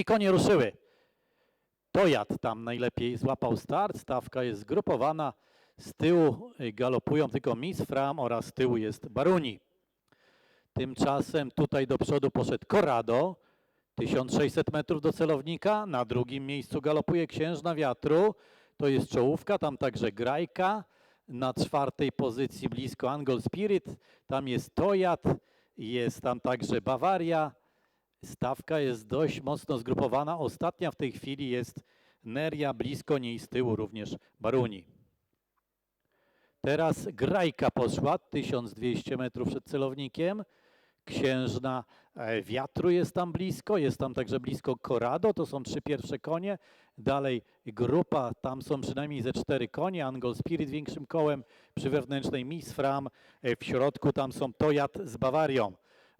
I konie ruszyły. Tojat tam najlepiej złapał start, stawka jest zgrupowana. Z tyłu y, galopują tylko Miss Fram oraz z tyłu jest Baruni. Tymczasem tutaj do przodu poszedł Corrado, 1600 metrów do celownika. Na drugim miejscu galopuje Księżna Wiatru. To jest czołówka, tam także Grajka. Na czwartej pozycji blisko Angol Spirit. Tam jest Tojat, jest tam także Bawaria. Stawka jest dość mocno zgrupowana. Ostatnia w tej chwili jest Neria, blisko niej z tyłu również Baruni. Teraz Grajka poszła, 1200 metrów przed celownikiem. Księżna e, Wiatru jest tam blisko, jest tam także blisko Corrado, to są trzy pierwsze konie. Dalej grupa, tam są przynajmniej ze cztery konie, Angol Spirit większym kołem, przy wewnętrznej Miss Fram, e, w środku tam są Tojat z Bawarią.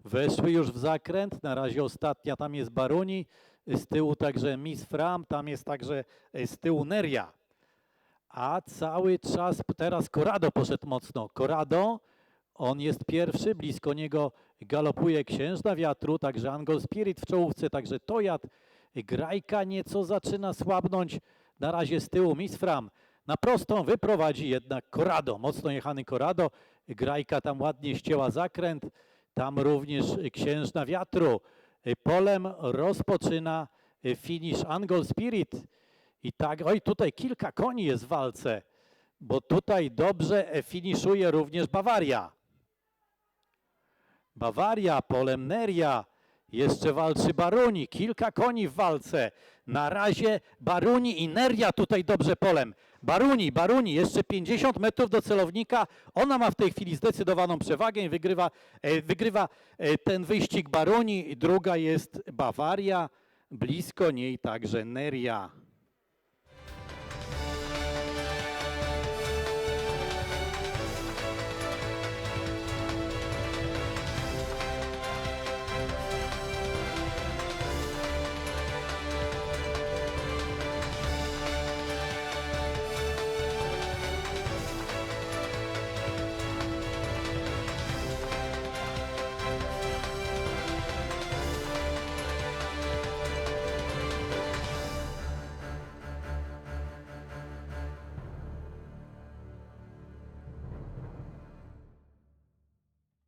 Weszły już w zakręt, na razie ostatnia tam jest Baruni, z tyłu także Miss Fram, tam jest także e, z tyłu Neria. A cały czas teraz Corrado poszedł mocno. Corrado, on jest pierwszy, blisko niego galopuje Księżna Wiatru, także Angol Spirit w czołówce, także Tojat. Grajka nieco zaczyna słabnąć, na razie z tyłu Miss Fram. Na prostą wyprowadzi jednak Corrado, mocno jechany Corrado. Grajka tam ładnie ścięła zakręt, tam również Księżna Wiatru. Polem rozpoczyna finish Angol Spirit. I tak, oj, tutaj kilka koni jest w walce, bo tutaj dobrze finiszuje również Bawaria. Bawaria, polem Neria, jeszcze walczy Baruni, kilka koni w walce. Na razie Baruni i Neria tutaj dobrze polem. Baruni, Baruni, jeszcze 50 metrów do celownika. Ona ma w tej chwili zdecydowaną przewagę i wygrywa, e, wygrywa e, ten wyścig Baruni. Druga jest Bawaria, blisko niej także Neria.